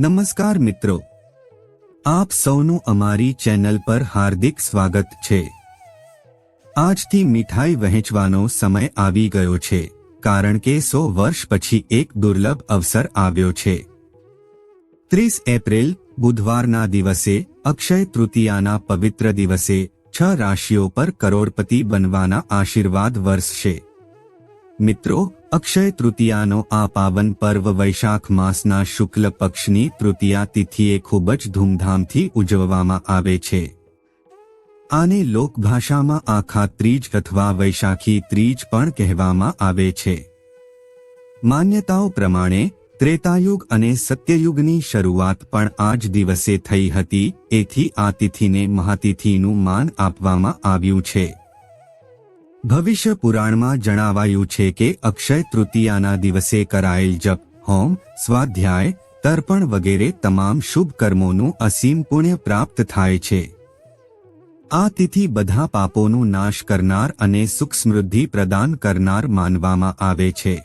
નમસ્કાર મિત્રો. આપ સૌનું અમારી ચેનલ પર હાર્દિક સ્વાગત છે. આજથી મીઠાઈ વહેંચવાનો સમય આવી ગયો છે, કારણ કે સો વર્ષ પછી એક દુર્લભ અવસર આવ્યો છે. ત્રીસ એપ્રિલ, બુધવારના દિવસે, અક્ષય તૃતીયાના પવિત્ર દિવસે, છ રાશિઓ પર કરોડપતિ બનવાના આશીર્વાદ વરસશે. મિત્રો અક્ષય તૃતીયાનો આ પાવન પર્વ વૈશાખ માસના શુક્લ પક્ષની તૃતીયા તિથિએ ખૂબ જ ધૂમધામથી ઉજવવામાં આવે છે. આને લોકભાષામાં આખા ત્રીજ અથવા વૈશાખી ત્રીજ પણ કહેવામાં આવે છે. માન્યતાઓ પ્રમાણે, ત્રેતાયુગ અને સત્યયુગની શરૂઆત પણ આ જ દિવસે થઈ હતી, એથી આ તિથિને મહાતિથિનું માન આપવામાં આવ્યું છે. ભવિષ્ય પુરાણમાં જણાવાયું છે કે અક્ષય તૃતીયાના દિવસે કરાયેલ જપ, હોમ, સ્વાધ્યાય, તર્પણ વગેરે તમામ શુભ કર્મોનું અસીમ પુણ્ય પ્રાપ્ત થાય છે. આ તિથિ બધા પાપોનું નાશ કરનાર અને સુખ સમૃદ્ધિ પ્રદાન કરનાર માનવામાં આવે છે.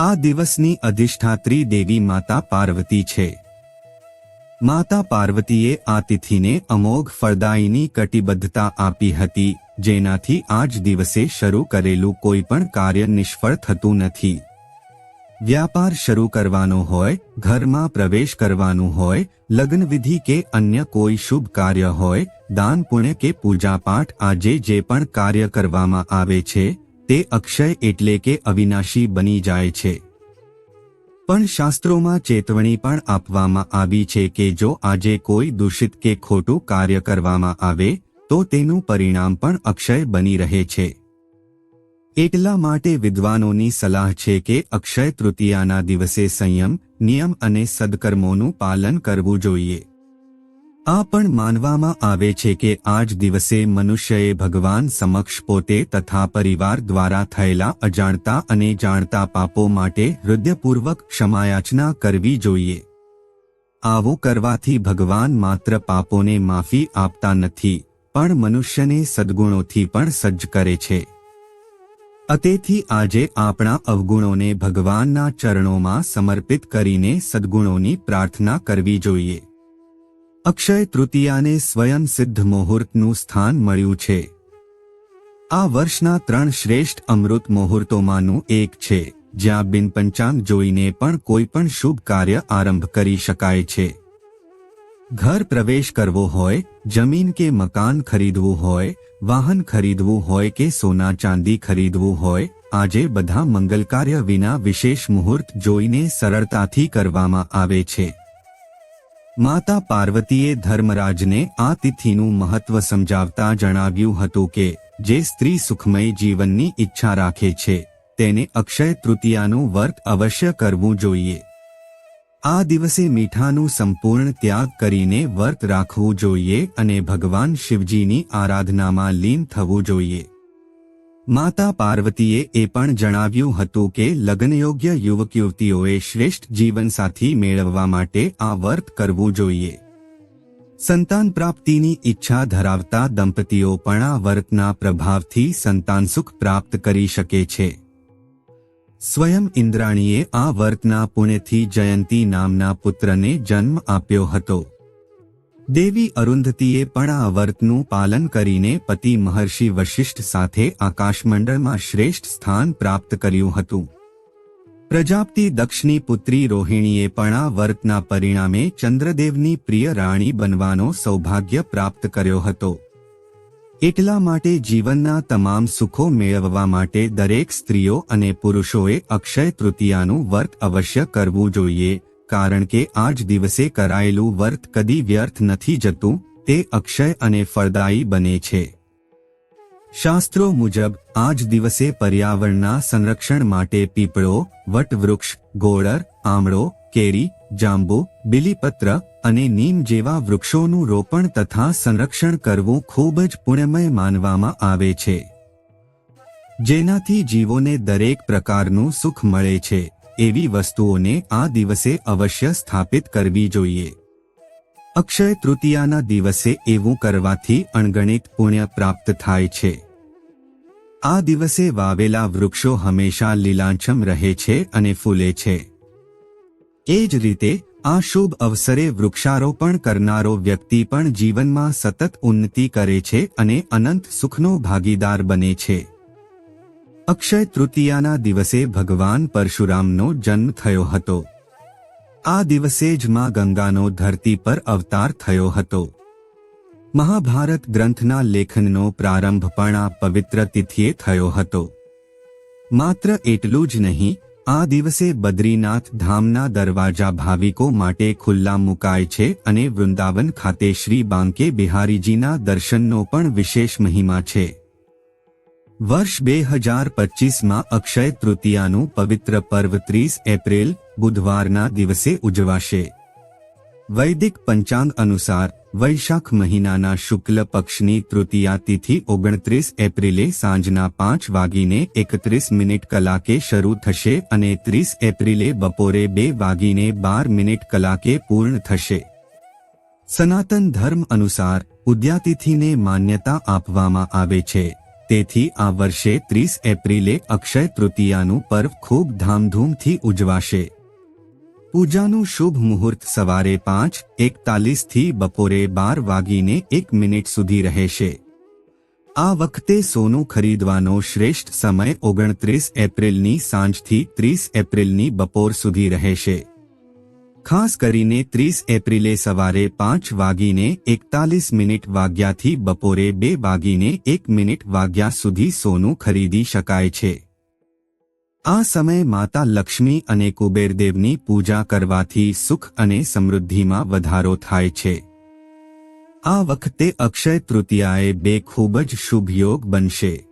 આ દિવસની અધિષ્ઠાત્રી દેવી માતા પાર્વતી છે. માતા પાર્વતીએ આ તિથિને અમોઘ ફળદાયીની કટિબદ્ધતા આપી હતી. જેનાથી આજ દિવસે શરૂ કરેલું કોઈ પણ કાર્ય નિષ્ફળ થતું નથી. વ્યાપાર શરૂ કરવાનો હોય, ઘરમાં પ્રવેશ કરવાનું હોય લગ્નવિધિ કે અન્ય કોઈ શુભ કાર્ય હોય, દાન પુણ્ય કે પૂજાપાઠ આજે જે પણ કાર્ય કરવામાં આવે છે, તે અક્ષય એટલે કે અવિનાશી બની જાય છે. પણ શાસ્ત્રોમાં ચેતવણી પણ આપવામાં આવી છે કે જો આજે કોઈ દૂષિત કે ખોટું કાર્ય કરવામાં આવે તો તેનું પરિણામ પણ અક્ષય બની રહે છે. એટલા માટે વિદ્વાનોની સલાહ છે કે અક્ષય તૃતીયાના દિવસે સંયમ, નિયમ અને સદકર્મોનું પાલન કરવું જોઈએ. આ પણ માનવામાં આવે છે કે આજ દિવસે મનુષ્યએ ભગવાન સમક્ષ પોતે તથા પરિવાર દ્વારા થયેલા અજાણતા અને જાણતા પાપો માટે હૃદયપૂર્વક ક્ષમાયાચના કરવી જોઈએ. આવું કરવાથી ભગવાન માત્ર પાપોને માફી આપતા નથી. પણ મનુષ્યને સદ્ગુણોથી પણ સજ્જ કરે છે. અતેથી આજે આપણા અવગુણોને ભગવાનના ચરણોમાં સમર્પિત કરીને સદ્ગુણોની પ્રાર્થના કરવી જોઈએ. અક્ષય તૃતીયાને સ્વયં સિદ્ધ મુહૂર્તનું સ્થાન મળ્યું છે. આ વર્ષના ત્રણ શ્રેષ્ઠ અમૃત મુહૂર્તોમાંનું એક છે, જ્યાં બિન પંચાંગ જોઈને પણ કોઈ પણ શુભ કાર્ય આરંભ કરી શકાય છે. ઘર પ્રવેશ કરવો હોય, જમીન કે મકાન ખરીદવું હોય, વાહન ખરીદવું હોય કે સોના ચાંદી ખરીદવું હોય, આજે બધા મંગલ કાર્ય વિના વિશેષ મુહૂર્ત જોઈને સરળતાથી કરવામાં આવે છે. માતા પાર્વતીએ ધર્મરાજને આ તિથિનું મહત્વ સમજાવતા જણાવ્યું હતું કે, જે સ્ત્રી સુખમય જીવનની ઈચ્છા રાખે છે, તેને અક્ષય તૃતીયાનું વર્ત અવશ્ય કરવું જોઈએ. આ દિવસે મીઠાનું સંપૂર્ણ ત્યાગ કરીને વર્ત રાખવું જોઈએ અને ભગવાન શિવજીની આરાધનામાં લીન થવું જોઈએ. માતા પાર્વતીએ એ પણ જણાવ્યું હતું કે લગ્નયોગ્ય યુવક યુવતીઓએ શ્રેષ્ઠ જીવનસાથી મેળવવા માટે આ વર્ત કરવું જોઈએ. સંતાન પ્રાપ્તિની ઈચ્છા ધરાવતા દંપતીઓ પણ આ વર્તના પ્રભાવથી સંતાન સુખ પ્રાપ્ત કરી શકે છે. સ્વયં ઇન્દ્રાણીએ આ વર્તના પુણ્યથી જયંતી નામના પુત્રને જન્મ આપ્યો હતો. દેવી અરુંધતીએ પણ આ વર્તનું પાલન કરીને પતિ મહર્ષિ વશિષ્ઠ સાથે આકાશમંડળમાં શ્રેષ્ઠ સ્થાન પ્રાપ્ત કર્યું હતું. પ્રજાપતિ દક્ષની પુત્રી રોહિણીએ પણ આ વર્તના પરિણામે ચંદ્રદેવની પ્રિય રાણી બનવાનો સૌભાગ્ય પ્રાપ્ત કર્યો હતો. એટલા માટે જીવનના તમામ સુખો મેળવવા માટે દરેક સ્ત્રીઓ અને પુરુષોએ અક્ષય તૃતીયાનું વર્ત અવશ્ય કરવું જોઈએ, કારણ કે આજ દિવસે કરાયેલું વર્ત કદી વ્યર્થ નથી જતું, તે અક્ષય અને ફળદાયી બને છે. શાસ્ત્રો મુજબ, આજ દિવસે પર્યાવરણના સંરક્ષણ માટે પીપળો, વટવૃક્ષ, ગોળર, આમળો કેરી, જાંબુ, બિલીપત્ર અને નીમ જેવા વૃક્ષોનું રોપણ તથા સંરક્ષણ કરવું ખૂબ જ પુણ્યમય માનવામાં આવે છે. જેનાથી જીવોને દરેક પ્રકારનું સુખ મળે છે, એવી વસ્તુઓને આ દિવસે અવશ્ય સ્થાપિત કરવી જોઈએ. અક્ષય તૃતીયાના દિવસે એવું કરવાથી અણગણિત પુણ્ય પ્રાપ્ત થાય છે. આ દિવસે વાવેલા વૃક્ષો હંમેશા લીલાંછમ રહે છે અને ફૂલે છે. એ જ રીતે, આ શુભ અવસરે વૃક્ષારોપણ કરનારો વ્યક્તિ પણ જીવનમાં સતત ઉન્નતિ કરે છે અને અનંત સુખનો ભાગીદાર બને છે. અક્ષય તૃતીયાના દિવસે ભગવાન પરશુરામનો જન્મ થયો હતો. આ દિવસે જ માં ગંગાનો ધરતી પર અવતાર થયો હતો. મહાભારત ગ્રંથના લેખનનો પ્રારંભ પણ આ પવિત્ર તિથિએ થયો હતો. માત્ર એટલું જ નહીં આ દિવસે બદ્રીનાથ ધામના દરવાજા ભાવિકો માટે ખુલ્લા મુકાય છે અને વૃંદાવન ખાતે શ્રી બાંકે બિહારીજીના દર્શનનો પણ વિશેષ મહિમા છે. વર્ષ બે હજાર પચીસમાં અક્ષય તૃતીયાનું પવિત્ર પર્વ ત્રીસ એપ્રિલ બુધવારના દિવસે ઉજવાશે. વૈદિક પંચાંગ અનુસાર વૈશાખ મહિનાના શુક્લ પક્ષની તૃતીયા તિથિ ઓગણત્રીસ એપ્રિલે સાંજના પાંચ વાગીને એકત્રીસ મિનિટ કલાકે શરૂ થશે અને ત્રીસ એપ્રિલે બપોરે બે વાગીને બાર મિનિટ કલાકે પૂર્ણ થશે. સનાતન ધર્મ અનુસાર ઉદ્યાતિથિને માન્યતા આપવામાં આવે છે. તેથી આ વર્ષે ત્રીસ એપ્રિલે અક્ષય તૃતીયાનું પર્વ ખૂબ ધામધૂમથી ઉજવાશે. પૂજાનું શુભ મુહૂર્ત સવારે પાંચ, એકતાલીસથી બપોરે બાર વાગીને એક મિનિટ સુધી રહેશે. આ વખતે સોનું ખરીદવાનો શ્રેષ્ઠ સમય ઓગણત્રીસ એપ્રિલની સાંજથી ત્રીસ એપ્રિલની બપોર સુધી રહેશે. ખાસ કરીને ત્રીસ એપ્રિલે સવારે પાંચ વાગીને એકતાલીસ મિનિટ વાગ્યાથી બપોરે બે વાગીને એક મિનિટ વાગ્યા સુધી સોનું ખરીદી શકાય છે. આ સમય માતા લક્ષ્મી અને કુબેરદેવની પૂજા કરવાથી સુખ અને સમૃદ્ધિમાં વધારો થાય છે. આ વખતે અક્ષય તૃતીયાએ બે ખૂબ જ શુભ યોગ બનશે.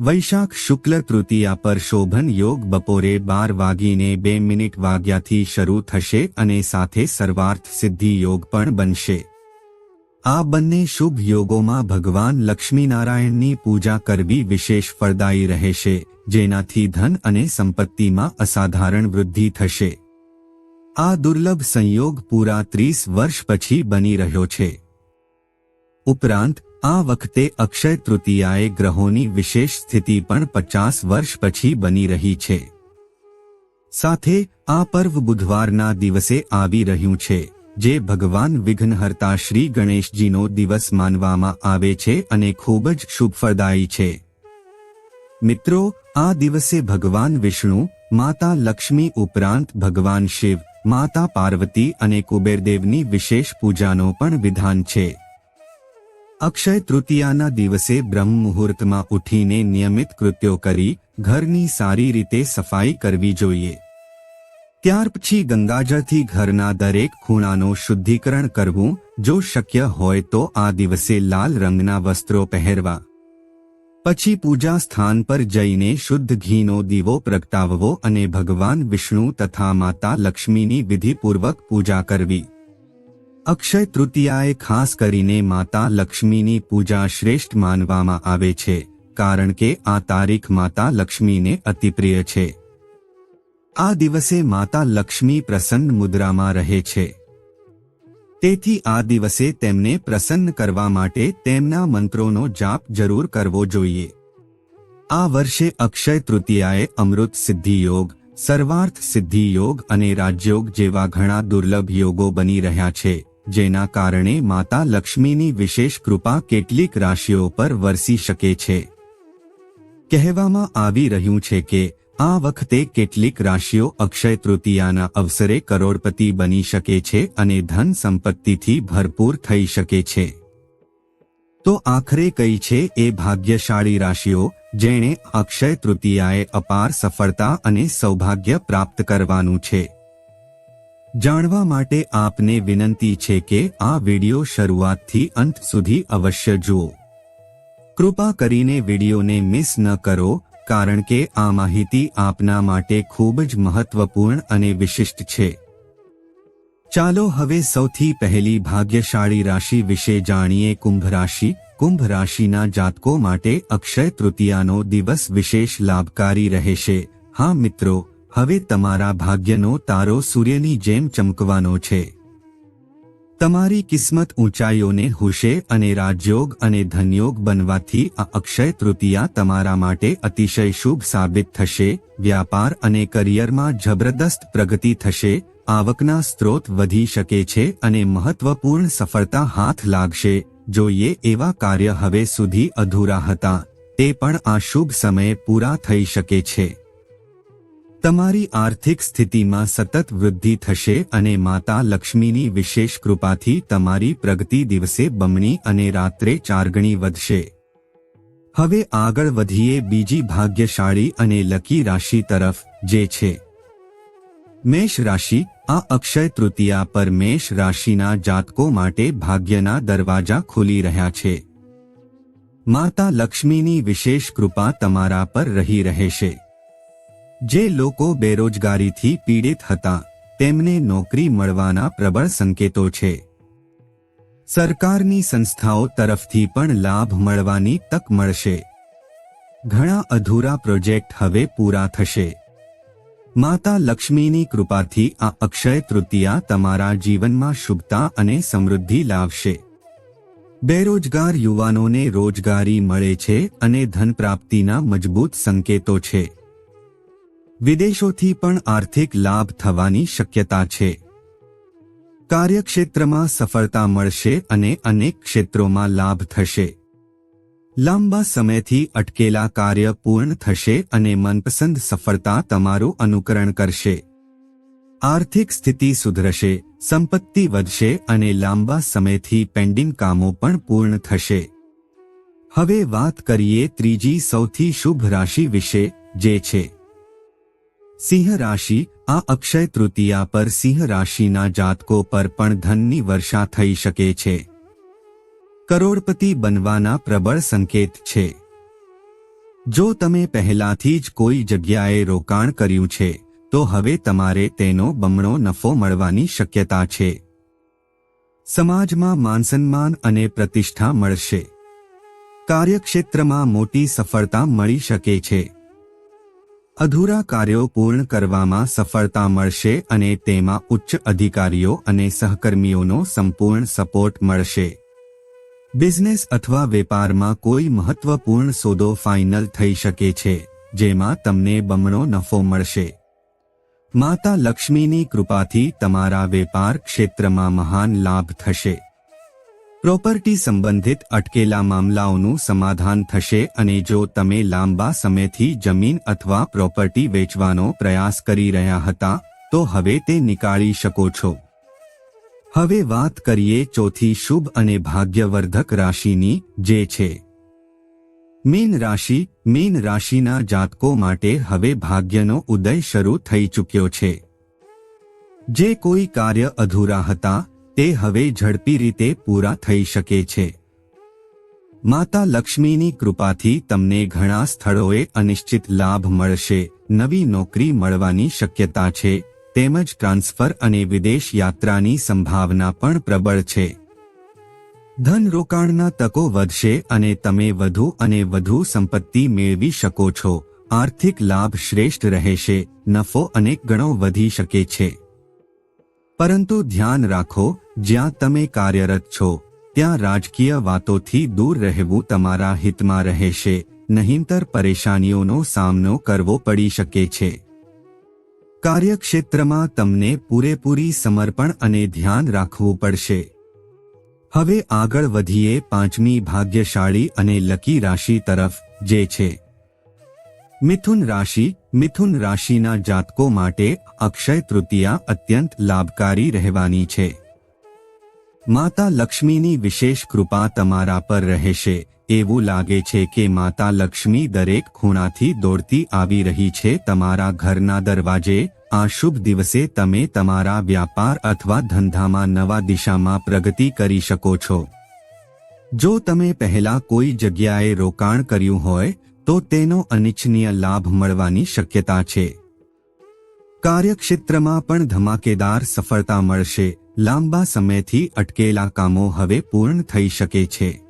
વૈશાખ શુક્લ તૃતીયા પર શોભન યોગ બપોરે બાર વાગીને બે મિનિટ વાગ્યાથી શરૂ થશે અને સાથે સર્વાર્થ સિદ્ધિ યોગ પણ બનશે. આ બંને શુભ યોગોમાં ભગવાન લક્ષ્મીનારાયણની પૂજા કરવી વિશેષ ફળદાયી રહેશે, જેનાથી ધન અને સંપત્તિમાં અસાધારણ વૃદ્ધિ થશે. આ દુર્લભ સંયોગ પૂરા ત્રીસ વર્ષ પછી બની રહ્યો છે. ઉપરાંત, આ વખતે અક્ષય તૃતીયાએ ગ્રહોની વિશેષ સ્થિતિ પણ પચાસ વર્ષ પછી બની રહી છે. સાથે, આ પર્વ બુધવારના દિવસે આવી રહ્યું છે. જે ભગવાન વિઘ્નહર્તા શ્રી ગણેશજીનો દિવસ માનવામાં આવે છે અને ખૂબ જ શુભફળદાયી છે. મિત્રો, આ દિવસે ભગવાન વિષ્ણુ, માતા લક્ષ્મી ઉપરાંત ભગવાન શિવ, માતા પાર્વતી અને કુબેરદેવની વિશેષ પૂજાનો પણ વિધાન છે. અક્ષય તૃતીયાના દિવસે બ્રહ્મ મુહૂર્તમાં ઉઠીને નિયમિત કૃત્યો કરી, ઘરની સારી રીતે સફાઈ કરવી જોઈએ. ત્યાર પછી ગંગાજળથી ઘરના દરેક ખૂણાનું શુદ્ધિકરણ કરવું, જો શક્ય હોય તો આ દિવસે લાલ રંગના વસ્ત્રો પહેરવા. પછી પૂજા સ્થાન પર જઈને શુદ્ધ ઘીનો દીવો પ્રગટાવવો અને ભગવાન વિષ્ણુ તથા માતા લક્ષ્મીની વિધિપૂર્વક પૂજા કરવી. અક્ષય તૃતીયાએ ખાસ કરીને માતા લક્ષ્મીની પૂજા શ્રેષ્ઠ માનવામાં આવે છે, કારણ કે આ તારીખ માતા લક્ષ્મીને અતિપ્રિય છે. આ દિવસે માતા લક્ષ્મી પ્રસન્ન મુદ્રામાં રહે છે. તેથી આ દિવસે તેમને પ્રસન્ન કરવા માટે તેમના મંત્રોનો જાપ જરૂર કરવો જોઈએ. આ વર્ષે અક્ષય તૃતીયાએ અમૃત સિદ્ધિ યોગ, સર્વાર્થ સિદ્ધિ યોગ અને રાજયોગ જેવા ઘણા દુર્લભ યોગો બની રહ્યા છે, જેના કારણે માતા લક્ષ્મીની વિશેષ કૃપા કેટલીક રાશિઓ પર વરસી શકે છે. કહેવામાં આવી રહ્યું છે કે આ વખતે કેટલીક રાશિઓ અક્ષય તૃતીયાના અવસરે કરોડપતિ બની શકે છે અને ધન સંપત્તિથી ભરપૂર થઈ શકે છે. તો આખરે કઈ છે એ ભાગ્યશાળી રાશિઓ, જેણે અક્ષય તૃતીયાએ અપાર સફળતા અને સૌભાગ્ય પ્રાપ્ત કરવાનું છે. જાણવા માટે આપને વિનંતી છે કે આ વિડિયો શરૂઆતથી અંત સુધી અવશ્ય જુઓ. કૃપા કરીને વિડિયોને મિસ ન કરો કારણ કે આ માહિતી આપના માટે ખૂબ જ મહત્વપૂર્ણ અને વિશિષ્ટ છે. ચાલો હવે સૌથી પહેલી ભાગ્યશાળી રાશિ વિશે જાણીએ કુંભ રાશિ. કુંભ રાશિના જાતકો માટે અક્ષય તૃતીયાનો દિવસ વિશેષ લાભકારી રહેશે. હા મિત્રો, હવે તમારા ભાગ્યનો તારો સૂર્યની જેમ ચમકવાનો છે. તમારી કિસ્મત ઊંચાઈઓને હુશે અને રાજયોગ અને ધનયોગ બનવાથી આ અક્ષય તૃતીયા તમારા માટે અતિશય શુભ સાબિત થશે, વ્યાપાર અને કરિયરમાં જબરદસ્ત પ્રગતિ થશે, આવકના સ્ત્રોત વધી શકે છે અને મહત્વપૂર્ણ સફળતા હાથ લાગશે, જોઈએ એવા કાર્ય હવે સુધી અધૂરા હતા, તે પણ આ શુભ સમયે પૂરા થઈ શકે છે. તમારી આર્થિક સ્થિતિમાં સતત વૃદ્ધિ થશે અને માતા લક્ષ્મીની વિશેષ કૃપાથી તમારી પ્રગતિ દિવસે બમણી અને રાત્રે ચારગણી વધશે. હવે આગળ વધીએ બીજી ભાગ્યશાળી અને લકી રાશિ તરફ, જે છે. મેષ રાશિ, આ અક્ષય તૃતીયા પર મેષ રાશિના જાતકો માટે ભાગ્યના દરવાજા ખુલી રહ્યા છે. માતા લક્ષ્મીની વિશેષ કૃપા તમારા પર રહી રહેશે. જે લોકો બેરોજગારીથી પીડિત હતા, તેમને નોકરી મળવાના પ્રબળ સંકેતો છે. સરકારની સંસ્થાઓ તરફથી પણ લાભ મળવાની તક મળશે. ઘણા અધૂરા પ્રોજેક્ટ હવે પૂરા થશે. માતા લક્ષ્મીની કૃપાથી આ અક્ષય તૃતીયા તમારા જીવનમાં શુભતા અને સમૃદ્ધિ લાવશે. બેરોજગાર યુવાનોને રોજગારી મળે છે અને ધન પ્રાપ્તિના મજબૂત સંકેતો છે. વિદેશોથી પણ આર્થિક લાભ થવાની શક્યતા છે. કાર્યક્ષેત્રમાં સફળતા મળશે અને અનેક ક્ષેત્રોમાં લાભ થશે. લાંબા સમયથી અટકેલા કાર્ય પૂર્ણ થશે અને મનપસંદ સફળતા તમારું અનુકરણ કરશે. આર્થિક સ્થિતિ સુધરશે, સંપત્તિ વધશે અને લાંબા સમયથી પેન્ડિંગ કામો પણ પૂર્ણ થશે. હવે વાત કરીએ ત્રીજી સૌથી શુભ રાશિ વિશે, જે છે. સિંહ રાશિ આ અક્ષય તૃતીયા પર સિંહ રાશિના જાતકો પર પણ ધનની વર્ષા થઈ શકે છે. કરોડપતિ બનવાના પ્રબળ સંકેત છે. જો તમે પહેલાથી જ કોઈ જગ્યાએ રોકાણ કર્યું છે, તો હવે તમારે તેનો બમણો નફો મળવાની શક્યતા છે. સમાજમાં માનસન્માન અને પ્રતિષ્ઠા મળશે. કાર્યક્ષેત્રમાં મોટી સફળતા મળી શકે છે. અધૂરા કાર્યો પૂર્ણ કરવામાં સફળતા મળશે અને તેમાં ઉચ્ચ અધિકારીઓ અને સહકર્મીઓનો સંપૂર્ણ સપોર્ટ મળશે. બિઝનેસ અથવા વેપારમાં કોઈ મહત્વપૂર્ણ સોદો ફાઇનલ થઈ શકે છે, જેમાં તમને બમણો નફો મળશે. માતા લક્ષ્મીની કૃપાથી તમારા વેપાર ક્ષેત્રમાં મહાન લાભ થશે. પ્રોપર્ટી સંબંધિત અટકેલા મામલાઓનું સમાધાન થશે અને જો તમે લાંબા સમયથી જમીન અથવા પ્રોપર્ટી વેચવાનો પ્રયાસ કરી રહ્યા હતા, તો હવે તે નીકાળી શકો છો. હવે વાત કરીએ ચોથી શુભ અને ભાગ્યવર્ધક રાશિની, જે છે. મીન રાશિ, મીન રાશિના જાતકો માટે હવે ભાગ્યનો ઉદય શરૂ થઈ ચૂક્યો છે. જે કોઈ કાર્ય અધૂરા હતા તે હવે ઝડપી રીતે પૂરા થઈ શકે છે. માતા લક્ષ્મીની કૃપાથી તમને ઘણા સ્થળોએ અનિશ્ચિત લાભ મળશે. નવી નોકરી મળવાની શક્યતા છે. તેમજ ટ્રાન્સફર અને વિદેશ યાત્રાની સંભાવના પણ પ્રબળ છે. ધન રોકાણના તકો વધશે અને તમે વધુ અને વધુ સંપત્તિ મેળવી શકો છો. આર્થિક લાભ શ્રેષ્ઠ રહેશે. નફો અનેક ગણો વધી શકે છે. પરંતુ ધ્યાન રાખો જ્યાં તમે કાર્યરત છો, ત્યાં રાજકીય વાતોથી દૂર રહેવું તમારા હિતમાં રહેશે, નહીંતર પરેશાનીઓનો સામનો કરવો પડી શકે છે. કાર્યક્ષેત્રમાં તમને પૂરેપૂરી સમર્પણ અને ધ્યાન રાખવું પડશે. હવે આગળ વધીએ પાંચમી ભાગ્યશાળી અને લકી રાશિ તરફ, જે છે. મિથુન રાશિ, મિથુન રાશિના જાતકો માટે અક્ષય તૃતીયા અત્યંત લાભકારી રહેવાની છે. માતા લક્ષ્મીની વિશેષ કૃપા તમારા પર રહેશે. એવું લાગે છે કે માતા લક્ષ્મી દરેક ખૂણાથી દોડતી આવી રહી છે. તમારા ઘરના દરવાજે આ શુભ દિવસે તમે તમારા વ્યાપાર અથવા ધંધામાં નવા દિશામાં પ્રગતિ કરી શકો છો. જો તમે પહેલા કોઈ જગ્યાએ રોકાણ કર્યું હોય, તો તેનો અનિચ્છનીય લાભ મળવાની શક્યતા છે. કાર્યક્ષેત્રમાં પણ ધમાકેદાર સફળતા મળશે. લાંબા સમયથી અટકેલા કામો હવે પૂર્ણ થઈ શકે છે.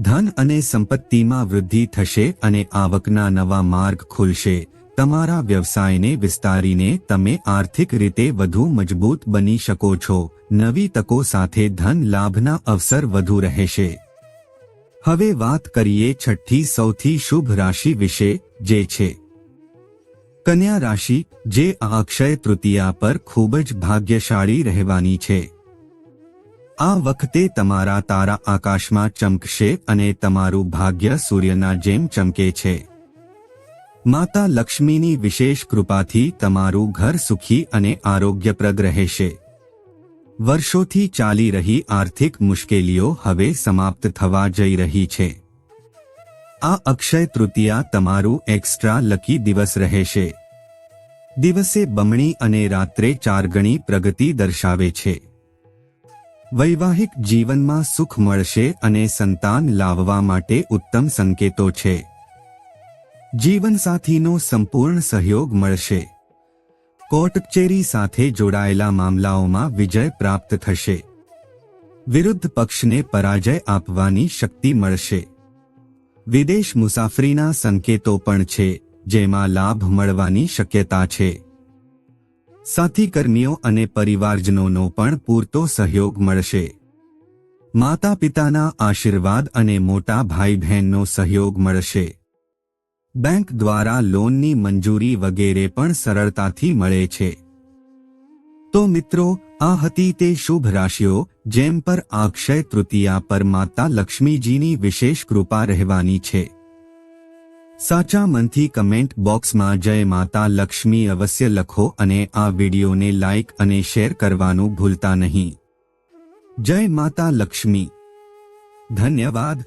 ધન અને સંપત્તિમાં વૃદ્ધિ થશે અને આવકના નવા માર્ગ ખુલશે. તમારા વ્યવસાયને વિસ્તારીને તમે આર્થિક રીતે વધુ મજબૂત બની શકો છો. નવી તકો સાથે ધન લાભના અવસર વધુ રહેશે. હવે વાત કરીએ છઠ્ઠી સૌથી શુભ રાશિ વિશે, જે છે. કન્યા રાશિ, જે આ અક્ષય તૃતીયા પર ખૂબ જ ભાગ્યશાળી રહેવાની છે. આ વખતે તમારા તારા આકાશમાં ચમકશે અને તમારું ભાગ્ય સૂર્યના જેમ ચમકે છે. માતા લક્ષ્મીની વિશેષ કૃપાથી તમારું ઘર સુખી અને આરોગ્યપ્રદ રહેશે. વર્ષોથી ચાલી રહી આર્થિક મુશ્કેલીઓ હવે સમાપ્ત થવા જઈ રહી છે. આ અક્ષય તૃતીયા તમારું એક્સ્ટ્રા લકી દિવસ રહેશે. દિવસે બમણી અને રાત્રે ચાર ગણી પ્રગતિ દર્શાવે છે. વૈવાહિક જીવનમાં સુખ મળશે અને સંતાન લાવવા માટે ઉત્તમ સંકેતો છે. જીવનસાથીનો સંપૂર્ણ સહયોગ મળશે. કોર્ટ કચેરી સાથે જોડાયેલા મામલાઓમાં વિજય પ્રાપ્ત થશે. વિરુદ્ધ પક્ષને પરાજય આપવાની શક્તિ મળશે. વિદેશ મુસાફરીના સંકેતો પણ છે, જેમાં લાભ મળવાની શક્યતા છે. સાથીકર્મીઓ અને પરિવારજનોનો પણ પૂરતો સહયોગ મળશે. માતા પિતાના આશીર્વાદ અને મોટા ભાઈ બહેનનો સહયોગ મળશે. બેંક દ્વારા લોનની મંજૂરી વગેરે પણ સરળતાથી મળે છે. તો મિત્રો આ હતી તે શુભ રાશિઓ, જેમ પર આ તૃતીયા પર માતા લક્ષ્મીજીની વિશેષ કૃપા રહેવાની છે. સાચા મનથી કમેન્ટ બોક્સમાં જય માતા લક્ષ્મી અવશ્ય લખો અને આ વિડીયોને લાઇક અને શેર કરવાનું ભૂલતા નહીં. જય માતા લક્ષ્મી. ધન્યવાદ.